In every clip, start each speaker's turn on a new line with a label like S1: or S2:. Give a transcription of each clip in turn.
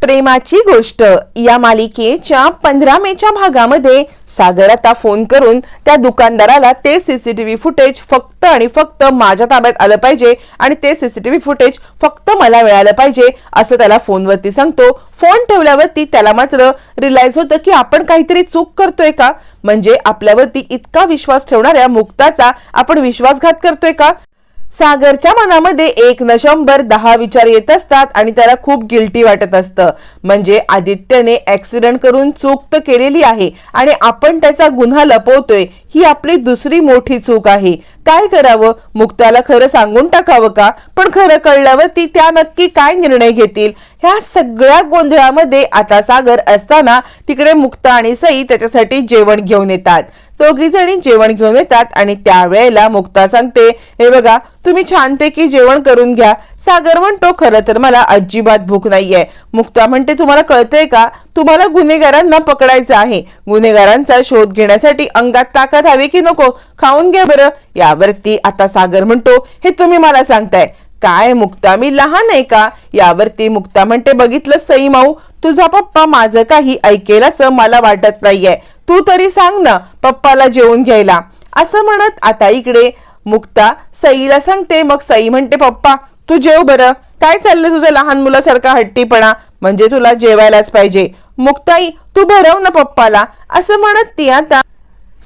S1: प्रेमाची गोष्ट. या मालिकेच्या पंधरा मेच्या भागामध्ये सागर आता फोन करून त्या दुकानदाराला ते सीसीटीव्ही फुटेज फक्त आणि फक्त माझ्या ताब्यात आलं पाहिजे आणि ते सीसीटीव्ही फुटेज फक्त मला मिळालं पाहिजे असं त्याला फोनवरती सांगतो. फोन ठेवल्यावरती त्याला मात्र रिलायज होतं की आपण काहीतरी चूक करतोय का? म्हणजे आपल्यावरती इतका विश्वास ठेवणाऱ्या मुक्ताचा आपण विश्वासघात करतोय का? सागरच्या मनामध्ये एक न शंभर दहा विचार येत असतात आणि त्याला खूप गिल्टी वाटत असतं. म्हणजे आदित्यने ऍक्सिडेंट करून चूक तर केलेली आहे आणि आपण त्याचा गुन्हा लपवतोय. ही आपली दुसरी मोठी चूक आहे. काय करावं? मुक्ताला खरं सांगून टाकावं का? पण खरं कळल्यावर ती त्या नक्की काय निर्णय घेतील? ह्या सगळ्या गोंधळामध्ये आता सागर असताना तिकडे मुक्ता आणि सई त्याच्यासाठी जेवण घेऊन येतात. दोघी जणी जेवण घेऊन येतात आणि त्यावेळेला मुक्ता सांगते हे बघा तुम्ही छानपैकी जेवण करून घ्या. सागर म्हणतो खरं तर मला अजिबात भूक नाहीये. मुक्ता म्हणते तुम्हाला कळतंय का? तुम्हाला गुन्हेगारांना पकडायचं आहे. गुन्हेगारांचा शोध घेण्यासाठी अंगात ताकद हवी की नको? खाऊन घ्या बरं. यावरती आता सागर म्हणतो हे तुम्ही मला सांगताय. काय मुक्ता मी लहान आहे का? यावरती मुक्ता म्हणते बघितलं सई माऊ तुझा पप्पा माझं काही ऐकेल असं मला वाटत नाहीये. तू तरी सांग ना पप्पाला जेवून घ्यायला. असं म्हणत आता इकडे मुक्ता सईला सांगते मग सई म्हणते पप्पा तू जेव बरं. काय चाललं तुझं लहान मुलासारखा हट्टीपणा? म्हणजे तुला जेवायलाच पाहिजे. मुक्ताई तू भरव ना पप्पाला. असं म्हणत ती आता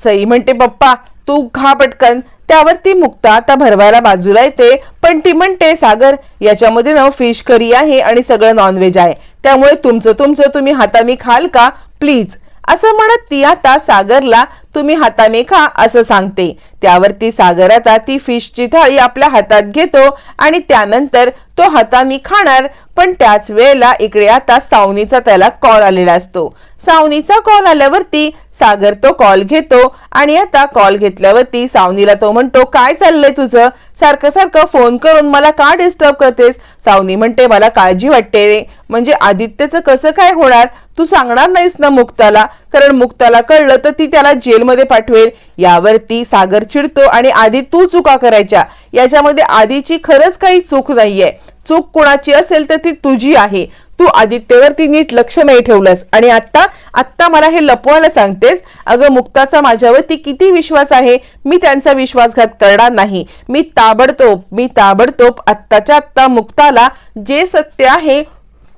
S1: सई म्हणते पप्पा तू खा पटकन. त्यावर ती मुक्ता आता भरवायला बाजूला येते. पण ती म्हणते सागर याच्यामध्ये ना फिश करी आहे आणि सगळं नॉनव्हेज आहे. त्यामुळे तुमचं तुमचं तुम्ही हाताने खाल का? प्लीज. असं म्हणत ती आता सागरला तुम्ही हाताने खा असं सांगते. त्यावरती सागर आता ती फिशची थाळी आपल्या हातात घेतो आणि त्यानंतर तो हाताने खाणार पण त्याच वेळेला इकडे आता सावनीचा त्याला कॉल आलेला असतो. सावनीचा कॉल आल्यावरती सागर तो कॉल घेतो आणि आता कॉल घेतल्यावरती सावनीला तो म्हणतो काय चाललंय तुझं? सारखं सारखं फोन करून मला का डिस्टर्ब करतेस? सावनी म्हणते मला काळजी वाटते रे. म्हणजे आदित्यचं कसं काय होणार? तू सांगणार नाहीस ना मुक्ताला. कारण मुक्ताला कळलं तर ती त्याला जेलमध्ये पाठवेल. यावरती सागर चिडतो आणि आधी तू चुका करायच्या. याच्यामध्ये आधीची खरंच काही चूक नाहीये. चूक कोणाची असेल तर ती तुझी आहे. तू आदित्यवरती नीट लक्ष नाही ठेवलंस. आणि आत्ता आत्ता मला हे लपवायला सांगतेस अगं मुक्ताचा माझ्यावरती किती विश्वास आहे मी त्यांचा विश्वासघात करणार नाही. मी ताबडतोब मी ताबडतोब आत्ताच्या आत्ता मुक्ताला जे सत्य आहे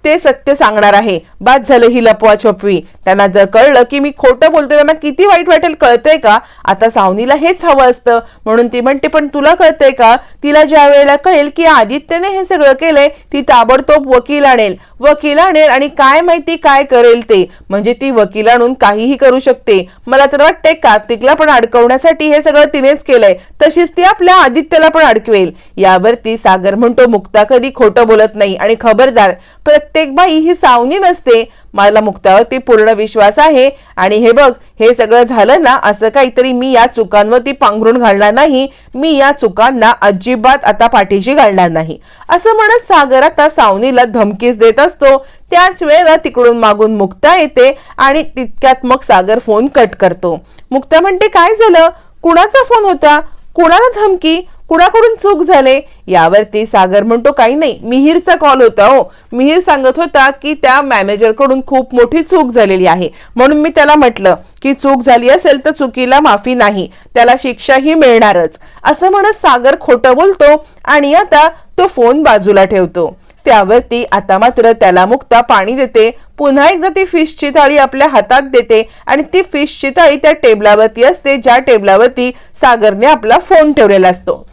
S1: ते सत्य सांगणार आहे. बाद झालं ही लपवा छपवी. त्यांना जर कळलं की मी खोटं बोलतोय त्यांना किती वाईट वाटेल कळतंय का? आता सावनीला हेच हवं असतं. म्हणून ती म्हणते पण तुला कळतंय का? तिला ज्या वेळेला कळेल की आदित्यने हे सगळं केलंय ती ताबडतोब वकील आणेल. वकील आणेल आणि काय माहिती काय करेल ते. म्हणजे ती वकील आणून काहीही करू शकते. मला तर वाटतंय कार्तिकला पण अडकवण्यासाठी हे सगळं तिनेच केलंय. तशीच ती आपल्या आदित्यला पण अडकवेल. यावरती सागर म्हणतो मुक्ता कधी खोटं बोलत नाही आणि खबरदार. प्रत्येक प्रत्येक बाई ही सावनी नसते. मला मुक्तावरती पूर्ण विश्वास आहे. आणि हे बघ हे सगळं झालं ना असं काहीतरी मी या चुकांवरती पांघरून घालणार नाही. मी या चुकांना अजिबात आता पाठीशी घालणार नाही. असं म्हणत सागर आता सावनीला धमकीच देत असतो. त्याच वेळेला तिकडून मागून मुक्ता येते आणि तितक्यात मग सागर फोन कट करतो. मुक्ता म्हणते काय झालं? कुणाचा फोन होता? कुणाला धमकी? कुणाकडून चूक झाले यावरती सागर म्हणतो काही नाही मिहीरचा कॉल होता हो. मिहीर सांगत होता की त्या मॅनेजरकडून खूप मोठी चूक झालेली आहे. म्हणून मी त्याला म्हटलं की चूक झाली असेल तर चुकीला माफी नाही त्याला शिक्षाही मिळणारच. असं म्हणत सागर खोटं बोलतो आणि आता तो फोन बाजूला ठेवतो. त्यावरती आता मात्र त्याला मुक्ता पाणी देते पुन्हा एकदा ती फिशची थाळी आपल्या हातात देते आणि ती फिशची थाळी त्या टेबलावरती असते ज्या टेबलावरती सागरने आपला फोन ठेवलेला असतो.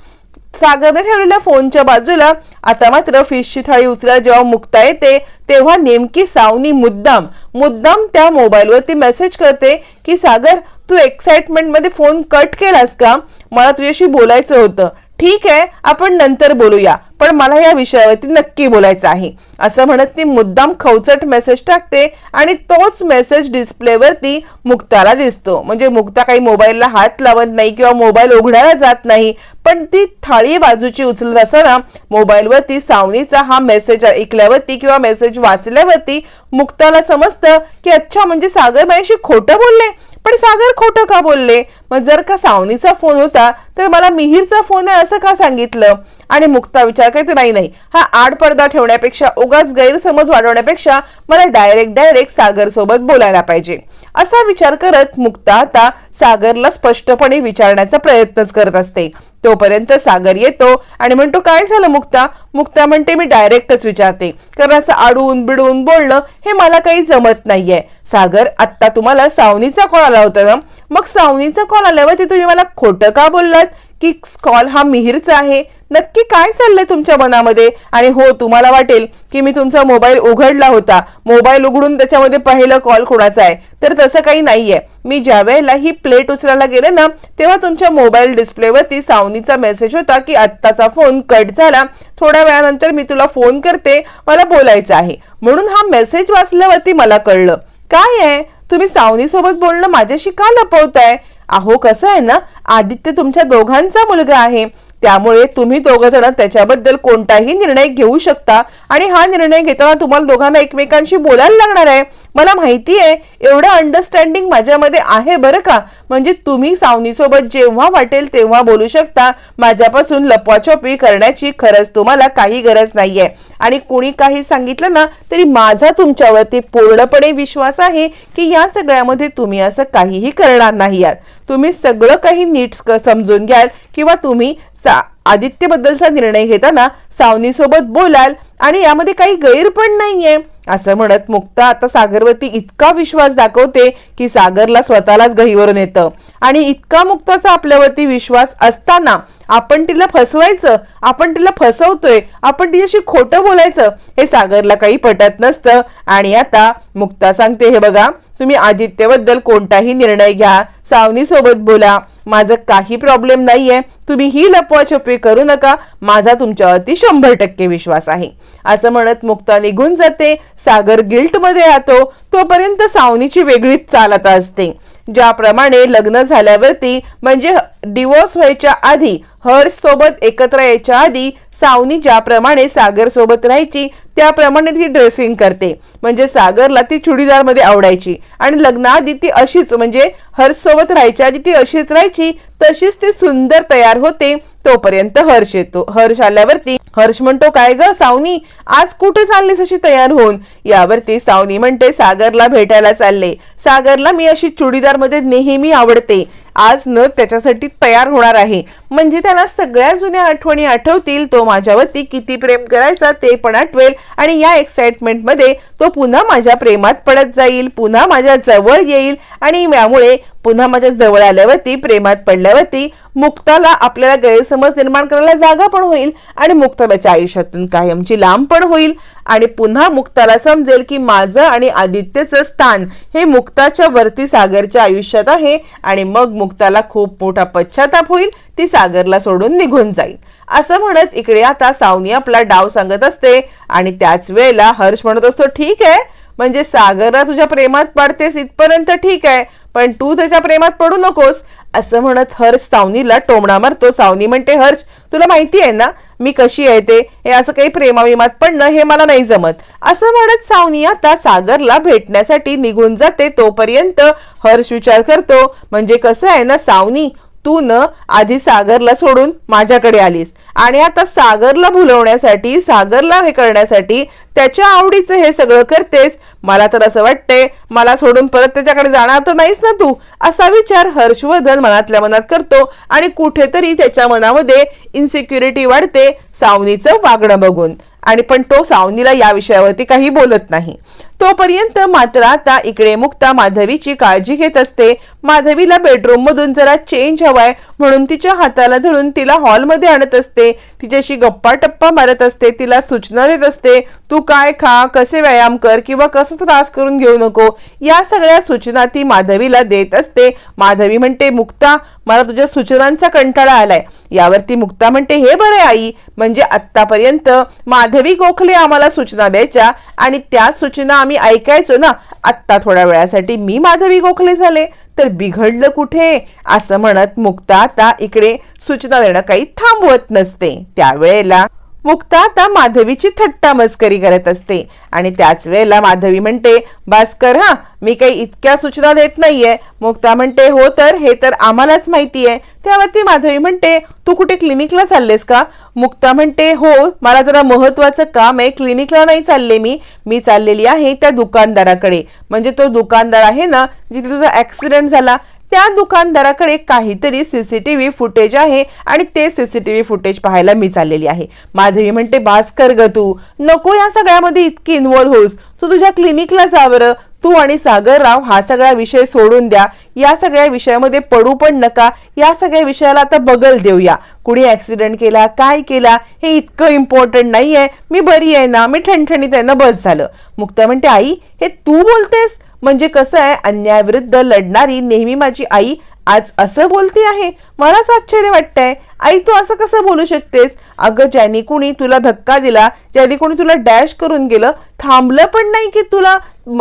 S1: सागरने ठेवलेल्या फोनच्या बाजूला आता मात्र फिशची थाळी उचला जेव्हा मुक्ता येते तेव्हा नेमकी सावनी मुद्दाम. मुद्दाम त्या मोबाईलवरती मेसेज करते की सागर तू एक्साइटमेंटमध्ये फोन कट केलास का? मला तुझ्याशी बोलायचं होतं. ठीक आहे आपण नंतर बोलूया. पण मला या विषयावरती नक्की बोलायचं आहे. असं म्हणत ती मुद्दाम खवचट मेसेज टाकते आणि तोच मेसेज डिस्प्लेवरती मुक्ताला दिसतो. म्हणजे मुक्ता काही मोबाईलला हात लावत नाही किंवा मोबाईल उघडायला जात नाही पण ती थाळी बाजूची उचलत असताना मोबाईलवरती सावनीचा हा मेसेज ऐकल्यावरती किंवा मेसेज वाचल्यावरती मुक्ताला समजतं की अच्छा म्हणजे सागर माझ्याशी खोटं बोलले. पण सागर खोटं का बोलले? मग जर का सावनीचा फोन होता तर मला मिहीरचा फोन आहे असं का सांगितलं? आणि मुक्ता विचार करते नाही नाही. हा आड पडदा ठेवण्यापेक्षा उगाच गैरसमज वाढवण्यापेक्षा मला डायरेक्ट डायरेक्ट सागर सोबत बोलायला पाहिजे. असा विचार करत मुक्ता आता सागरला स्पष्टपणे विचारण्याचा प्रयत्नच करत असते. तोपर्यंत सागर येतो आणि म्हणतो काय झालं मुक्ता? मुक्ता म्हणते मी डायरेक्टच विचारते. कारण असं आडून बिडून बोलणं हे मला काही जमत नाहीये. सागर आत्ता तुम्हाला सावनीचा कॉल आला होता ना? मग सावनीचा कॉल आल्यावर ते तुम्ही मला खोटं का बोललात? की कॉल हा मिहीरचा आहे. नक्की काय चाललंय तुमच्या मनामध्ये? आणि हो तुम्हाला वाटेल की मी तुमचा मोबाईल उघडला होता. मोबाईल उघडून त्याच्यामध्ये पहिलं कॉल कोणाचा आहे? तर तसं काही नाहीये. मी ज्या वेळेला ही प्लेट उचलायला गेले ना तेव्हा तुमच्या मोबाईल डिस्प्लेवरती सावनीचा मेसेज होता की आत्ताचा फोन कट झाला. थोड्या वेळानंतर मी तुला फोन करते. मला बोलायचं आहे. म्हणून हा मेसेज वाचल्यावरती मला कळलं. काय आहे? तुम्ही सावनीसोबत बोलणं माझ्याशी का लपवताय? अहो कसं आहे ना आदित्य तुमच्या दोघांचा मुलगा आहे. त्यामुळे तुम्ही दोघ जण त्याच्याबद्दल कोणताही निर्णय घेऊ शकता. आणि हा निर्णय घेताना तुम्हाला दोघांना एकमेकांशी बोलायला लागणार आहे. मला माहिती आहे एवढं अंडरस्टँडिंग माझ्यामध्ये आहे बरं का? म्हणजे तुम्ही सावनीसोबत जेव्हा वाटेल तेव्हा बोलू शकता माझ्यापासून लपवाछपी करण्याची खरंच तुम्हाला काही गरज नाहीये. आणि कोणी काही सांगितलं ना तरी माझा तुमच्यावरती पूर्णपणे विश्वास आहे की या सगळ्यामध्ये तुम्ही असं काहीही करणार नाही आहात. तुम्ही सगळं काही नीट क- समजून घ्याल किंवा तुम्ही सा आदित्यबद्दलचा निर्णय घेताना सावनीसोबत बोलाल आणि यामध्ये काही गैर पण नाहीये. असं म्हणत मुक्ता आता सागरवरती इतका विश्वास दाखवते की सागरला स्वतःलाच गहीवरून येतं. आणि इतका मुक्ताचा आपल्यावरती विश्वास असताना आपण तिला फसवायचं आपण तिला फसवतोय आपण तिच्याशी खोटं बोलायचं हे सागरला काही पटत नसतं. आणि आता मुक्ता सांगते हे बघा तुम्ही आदित्यबद्दल कोणताही निर्णय घ्या सावनीसोबत बोला माझं काही प्रॉब्लेम नाहीये. तुम्ही ही लपवाछपवी करू नका. माझा तुमच्यावरती शंभर टक्के विश्वास आहे. असं म्हणत मुक्ता निघून जाते. सागर गिल्टमध्ये राहतो. तोपर्यंत सावनीची वेगळीच चाल आता असते. ज्याप्रमाणे लग्न झाल्यावरती म्हणजे डिवोर्स व्हायच्या आधी हर्ष सोबत एकत्र यायच्या आधी सावनी ज्याप्रमाणे सागर सोबत राहायची त्याप्रमाणे ती ड्रेसिंग करते. म्हणजे सागरला ती चुडीदारमध्ये आवडायची. आणि लग्नाआधी ती अशीच म्हणजे हर्ष सोबत राहायच्या आधी ती अशीच राहायची तशीच ती सुंदर तयार होते. तोपर्यंत हर्ष येतो. हर्ष आल्यावरती हर्ष म्हणतो काय ग सावनी? आज कुठे चाललीस अशी तयार होऊन? यावरती सावनी म्हणते सागरला भेटायला चालले. सागरला मी अशी चुडीदारमध्ये नेहमी आवडते. आज न त्याच्यासाठी तयार होणार आहे. म्हणजे त्याला सगळ्या जुन्या आठवणी आठवतील. तो माझ्यावरती किती प्रेम करायचा ते पण आठवेल. आणि या एक्साइटमेंटमध्ये तो पुन्हा माझ्या प्रेमात पडत जाईल. पुन्हा माझ्या जवळ येईल. आणि यामुळे पुन्हा माझ्या जवळ आल्यावरती प्रेमात पडल्यावरती मुक्ताला आपल्याला गैरसमज निर्माण करायला जागा पण होईल आणि मुक्ताबाच्या आयुष्यातून कायमची लांब पण होईल. आणि पुन्हा मुक्ताला समजेल की माझं आणि आदित्यचं स्थान हे मुक्ताच्या वरती सागरच्या आयुष्यात आहे आणि मग मुक्ताला खूप मोठा पश्चाताप होईल ती सागरला सोडून निघून जाईल. असं म्हणत इकडे आता सावनी आपला डाव सांगत असते आणि त्याच वेळेला हर्ष म्हणत असतो ठीक आहे म्हणजे सागरला तुझ्या प्रेमात पडतेस इथपर्यंत ठीक आहे पण तू त्याच्या प्रेमात पडू नकोस असं म्हणत हर्ष सावनीला टोमणा मारतो. सावनी म्हणते हर्ष तुला माहिती आहे ना मी कशी आहे ते? हे असं काही प्रेमाविमात पडणं हे मला नाही जमत. असं म्हणत सावनी आता सागरला भेटण्यासाठी निघून जाते. तोपर्यंत हर्ष विचार करतो म्हणजे कसं आहे ना सावनी? तू न आधी सागरला सोडून माझ्याकडे आलीस. आणि आता सागरला भुलवण्यासाठी सागरला हे करण्यासाठी त्याच्या आवडीचं हे सगळं करतेस. मला तर असं वाटतंय मला सोडून परत त्याच्याकडे जाणार तर नाहीस ना तू? असा विचार हर्षवर्धन मनातल्या मनात करतो आणि कुठेतरी त्याच्या मनामध्ये इन्सिक्युरिटी वाढते सावनीचं वागणं बघून. आणि पण तो सावनीला या विषयावरती काही बोलत नाही. तोपर्यंत मात्र आता इकडे मुक्ता माधवीची काळजी घेत असते. माधवीला बेडरूम मधून जरा चेंज हवाय म्हणून तिच्या हाताला धरून तिला हॉलमध्ये आणत असते. तिच्याशी गप्पा टप्पा मारत असते. तिला सूचना देत असते तू काय खा कसे व्यायाम कर किंवा कसं त्रास करून घेऊ नको? या सगळ्या सूचना ती माधवीला देत असते. माधवी म्हणते मुक्ता मला तुझ्या सूचनांचा कंटाळा आलाय. यावरती मुक्ता म्हणते हे बरे आई म्हणजे आत्तापर्यंत माधवी गोखले आम्हाला सूचना द्यायच्या आणि त्या सूचना आम्ही ऐकायचो ना आत्ता थोड्या वेळासाठी मी माधवी गोखले झाले. तर बिघडलं कुठे? असं म्हणत मुक्ता आता इकडे सूचना देणं काही थांबवत नसते. त्यावेळेला मुक्ता आता माधवीची थट्टा मस्करी करत असते. आणि त्याच वेळेला माधवी म्हणते भास्कर हा मी काही इतक्या सूचना देत नाहीये. मुक्ता म्हणते हो तर हे तर आम्हालाच माहिती आहे त्यावरती माधवी म्हणते तू कुठे क्लिनिकला चाललेस का? मुक्ता म्हणते हो मला जरा महत्वाचं काम आहे क्लिनिकला नाही चालले मी. मी चाललेली आहे त्या दुकानदाराकडे. म्हणजे तो दुकानदार आहे ना जिथे तुझा ऍक्सिडेंट झाला त्या दुकानदाराकडे काहीतरी सीसीटीव्ही फुटेज आहे आणि ते सीसीटीव्ही फुटेज पाहायला मी चाललेली आहे. माधवी म्हणते भास्कर ग तू नको या सगळ्यामध्ये इतकी इन्व्हॉल्व्ह होस तू तुझ्या क्लिनिकला जा बरं. तू आणि सागरराव हा सगळा विषय सोडून द्या. या सगळ्या विषयामध्ये पडू पण नका. या सगळ्या विषयाला आता बगल देऊया. कुणी ऍक्सिडेंट केला काय केला हे इतकं इम्पॉर्टंट नाही आहे मी बरी आहे ना. मी ठणठणीत आहे ना. बस झालं. मुक्ता म्हणते आई हे तू बोलतेस? म्हणजे कसं आहे अन्यायाविरुद्ध लढणारी नेहमी माझी आई आज असं बोलती आहे. मलाच आश्चर्य वाटतंय. आई तू असं कसं बोलू शकतेस? अगं ज्याने कोणी तुला धक्का दिला ज्याने कोणी तुला डॅश करून गेलं थांबलं पण नाही की तुला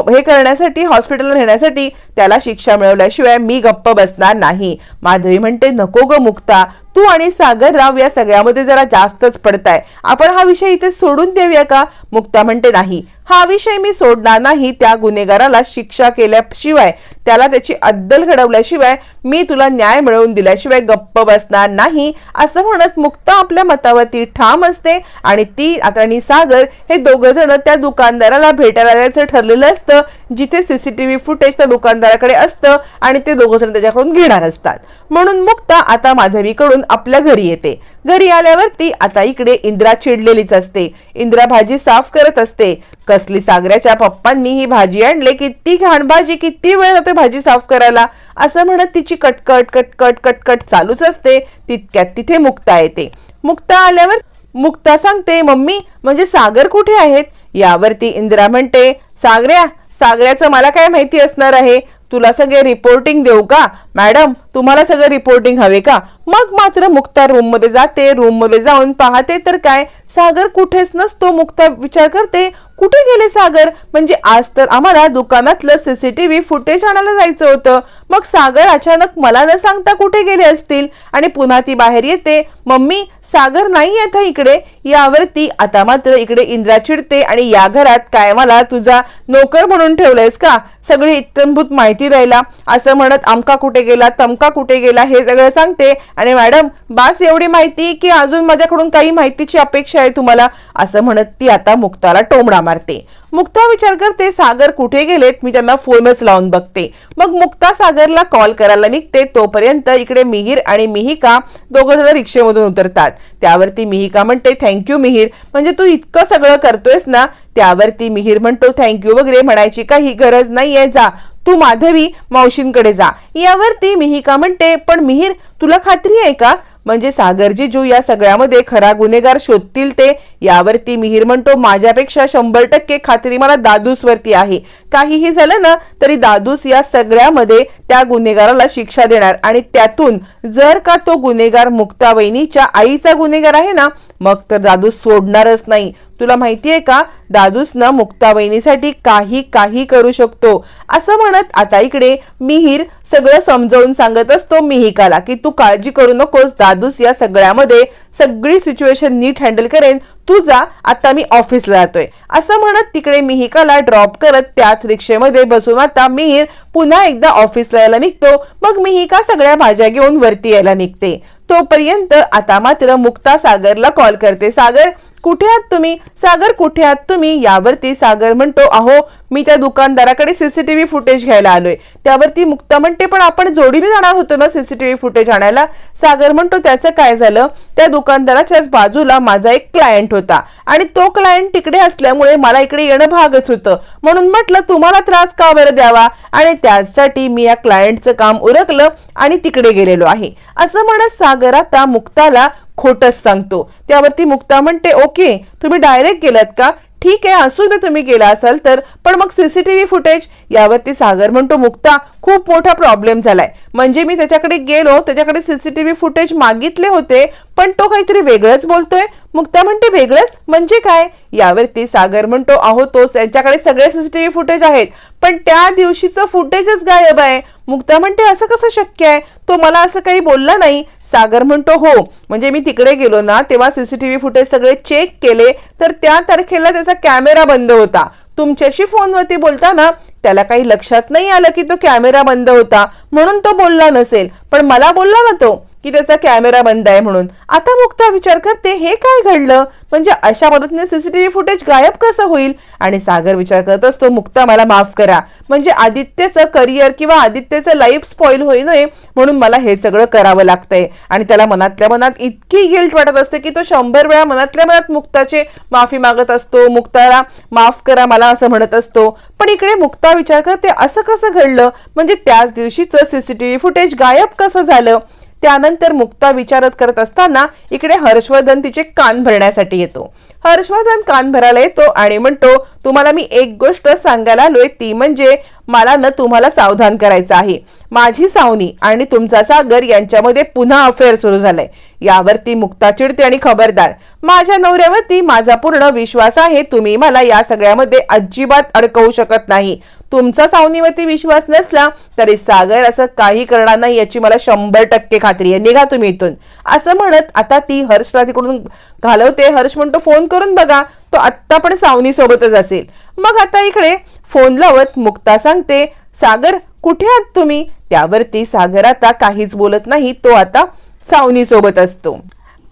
S1: हे करण्यासाठी हॉस्पिटलला नेण्यासाठी त्याला शिक्षा मिळवल्याशिवाय मी गप्प बसणार नाही. माधवी म्हणते नको ग मुक्ता तू आणि सागर राव या सगळ्यामध्ये जरा जास्तच पडताय. आपण हा विषय इथे सोडून देऊया का? मुक्ता म्हणते नाही. हा विषय मी सोडणार नाही त्या गुन्हेगाराला शिक्षा केल्याशिवाय. त्याला त्याची अद्दल घडवल्याशिवाय मी तुला न्याय मिळवून दिल्याशिवाय गप्प बसणार नाही. असं म्हणत मुक्ता आपल्या मतावरती ठाम असते आणि ती आता आणि सागर हे दोघं जण त्या दुकानदाराला भेटायला जायचं ठरलेलं असतं. जिथे सीसीटीव्ही फुटेज त्या दुकानदाराकडे असतं आणि ते दोघं जण त्याच्याकडून घेणार असतात. म्हणून मुक्ता आता माधवीकडून आपल्या घरी येते. घरी आल्यावरती आता इकडे इंद्रा चिडलेलीच असते. इंद्रा भाजी साफ करत असते. कसली सागऱ्याच्या पप्पांनी ही भाजी आणले किती घाण भाजी किती वेळ जातो भाजी साफ करायला? असं म्हणत तिची कटकट कटकट कटकट चालूच असते. तितक्यात तिथे मुक्ता येते. मुक्ता आल्यावर मुक्ता सांगते मम्मी म्हणजे सागर कुठे आहेत? यावरती इंदिरा म्हणते सागऱ्या सागऱ्याचं मला काय माहिती असणार आहे? तुला सगळे रिपोर्टिंग देऊ का? मॅडम तुम्हाला सगळं रिपोर्टिंग हवे का? मग मात्र मुक्ता रूममध्ये जाते रूममध्ये जाऊन पाहते. तर काय? सागर कुठेच नसतो. मुक्ता विचार करते कुठे गेले सागर? म्हणजे आज तर आम्हाला दुकानातलं सीसीटीव्ही फुटेज आणायला जायचं होतं. मग सागर अचानक मला न सांगता कुठे गेले असतील? आणि पुन्हा ती बाहेर येते. मम्मी सागर नाही येत इकडे. यावरती आता मात्र इकडे इंद्रा चिडते आणि या घरात काय मला तुझा नोकर म्हणून ठेवलंयस का? सगळी इत्तंभूत माहिती द्यायला. असं म्हणत आमका कुठे गेला? तमका कुठे गेला हे सगळं सांगते. आणि मॅडम बास एवढी माहिती की अजून माझ्याकडून काही माहितीची अपेक्षा आहे तुम्हाला? असं म्हणत ती आता मुक्ताला टोमडा मारते. मुक्ता विचार करते सागर कुठे गेलेत? मी त्यांना फोनच लावून बघते. मग मुक्ता सागरला कॉल करायला निघते. तोपर्यंत इकडे मिहीर आणि मिहिका दोघं जण रिक्षेमधून उतरतात. त्यावरती मिहिका म्हणते थँक्यू मिहीर. म्हणजे तू इतकं सगळं करतोयस ना त्यावरती मिहीर म्हणतो थँक्यू वगैरे म्हणायची काही गरज नाहीये जा तू माधवी मावशींकडे जा. यावरती मिहिका म्हणते पण मिहीर तुला खात्री आहे का? म्हणजे सागरजी जू या सगळ्यामध्ये खरा गुन्हेगार शोधतील ते. यावरती मिहीर म्हणतो माझ्यापेक्षा शंभर टक्के खात्री मला दादूस वरती आहे. काहीही झालं ना तरी दादूस या सगळ्यामध्ये त्या गुन्हेगाराला शिक्षा देणार. आणि त्यातून जर का तो गुन्हेगार मुक्तावहिनीच्या आईचा गुन्हेगार आहे ना मग तर दादूस सोडणारच नाही. तुला माहितीये का? दादूस ना मुक्ता वहिनीसाठी काही काही करू शकतो. असं म्हणत आता इकडे मिहीर सगळं समजावून सांगत असतो मिहिकाला की तू काळजी करू नकोस. दादूस या सगळ्यामध्ये सगळी सिच्युएशन नीट हँडल करेन. तू जा आता मी ऑफिसला जातोय. असं म्हणत तिकडे मिहिकाला ड्रॉप करत त्याच रिक्षेमध्ये बसून आता मिहीर पुन्हा एकदा ऑफिसला यायला निघतो. मग मिहिका सगळ्या भाज्या घेऊन वरती यायला निघते. तोपर्यंत आता मात्र मुक्ता सागरला कॉल करते. सागर कुठे आहात तुम्ही? सागर कुठे आहात तुम्ही? यावरती सागर म्हणतो अहो मी त्या दुकानदाराकडे सीसीटीव्ही फुटेज घ्यायला आलोय. त्यावरती मुक्ता म्हणते पण आपण जोडीने जाणार होतो ना सीसीटीव्ही फुटेज आणायला? सागर म्हणतो त्याचं काय झालं? त्या दुकानदाराच्याच बाजूला माझा एक क्लायंट होता आणि तो क्लायंट तिकडे असल्यामुळे मला इकडे येणं भागच होतं. म्हणून म्हटलं तुम्हाला त्रास का बरं द्यावा? आणि त्यासाठी मी या क्लायंटचं काम उरकलं आणि तिकडे गेलेलो आहे. असं म्हणत सागर आता मुक्ताला खोटच सांगतो. त्यावरती मुक्ता म्हणते ओके तुम्ही डायरेक्ट गेलात का? ठीक आहे असू दे तुम्ही गेला असाल तर. पण मग सीसीटीव्ही फुटेज यावरती सागर म्हणतो मुक्ता खूप मोठा प्रॉब्लेम झालाय. म्हणजे मी त्याच्याकडे गेलो त्याच्याकडे सीसीटीव्ही फुटेज मागितले होते पण तो काहीतरी वेगळंच बोलतोय. मुक्ता म्हणते वेगळंच? म्हणजे काय? यावरती सागर म्हणतो अहो तो त्यांच्याकडे सगळे सीसीटीव्ही फुटेज आहेत. पण त्या दिवशीचं फुटेजच गायब आहे. मुक्ता म्हणते असं कसं शक्य आहे? तो मला असं काही बोलला नाही. सागर म्हणतो हो म्हणजे मी तिकडे गेलो ना तेव्हा सीसीटीव्ही फुटेज सगळे चेक केले तर त्या तारखेला त्याचा कॅमेरा बंद होता. तुमच्याशी फोनवरती बोलताना त्याला काही लक्षात नाही आलं की तो कॅमेरा बंद होता म्हणून तो बोलला नसेल. पण मला बोलला ना तो. की त्याचा कॅमेरा बंद आहे म्हणून. आता मुक्ता विचार करते हे काय घडलं? म्हणजे अशा मदतीने सीसीटीव्ही फुटेज गायब कसं होईल? आणि सागर विचार करत असतो मुक्ता मला माफ करा. म्हणजे आदित्यचं करिअर किंवा आदित्यचं लाईफ स्पॉईल होई नये म्हणून मला हे सगळं करावं लागतंय. आणि त्याला मनातल्या मनात इतकी गिल्ट वाटत असते की तो शंभर वेळा मनातल्या मनात मुक्ताचे माफी मागत असतो. मुक्ताला माफ करा मला असं म्हणत असतो. पण इकडे मुक्ता विचार करते असं कसं घडलं? म्हणजे त्याच दिवशीचं सीसीटीव्ही फुटेज गायब कसं झालं? त्यानंतर मुक्ता विचारच करत असताना इकडे हर्षवर्धन तिचे कान भरण्यासाठी येतो. हर्षवर्धन कान भरायला येतो आणि म्हणतो तुम्हाला मी एक गोष्ट सांगायला आलोय ती म्हणजे मला न तुम्हाला सावधान करायचं आहे. माझी सावनी आणि तुमचा सागर यांच्यामध्ये पुन्हा अफेअर सुरू झालाय. यावरती मुक्ता चिडते आणि खबरदार. माझ्या नवऱ्यावरती माझा पूर्ण विश्वास आहे. तुम्ही मला या सगळ्यामध्ये अजिबात अडकवू शकत नाही. तुमचा सावनीवरती विश्वास नसला तरी सागर असं काही करणार नाही याची मला शंभर टक्के खात्री आहे. निघा तुम्ही इथून. असं म्हणत आता ती हर्षला तिकडून घालवते. हर्ष म्हणतो फोन करून बघा. तो आत्ता पण सावनी सोबतच असेल. मग आता इकडे फोन लावत मुक्ता सांगते सागर कुठे आहात तुम्ही? त्यावरती सागर आता काहीच बोलत नाही तो आता सावनी सोबत असतो.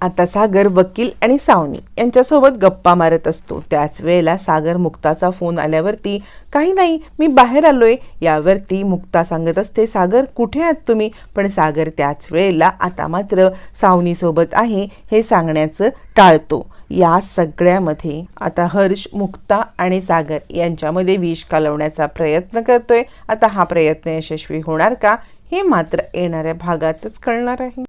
S1: आता सागर वकील आणि सावनी यांच्यासोबत गप्पा मारत असतो. त्याच वेळेला सागर मुक्ताचा फोन आल्यावरती काही नाही मी बाहेर आलोय. यावरती मुक्ता सांगत असते सागर कुठे आहात तुम्ही? पण सागर त्याच वेळेला आता मात्र सावनीसोबत आहे हे सांगण्याचं टाळतो. या सगळ्यामध्ये आता हर्ष मुक्ता आणि सागर यांच्यामध्ये विष कालवण्याचा प्रयत्न करतोय. आता हा प्रयत्न यशस्वी होणार का हे मात्र येणाऱ्या भागातच कळणार आहे.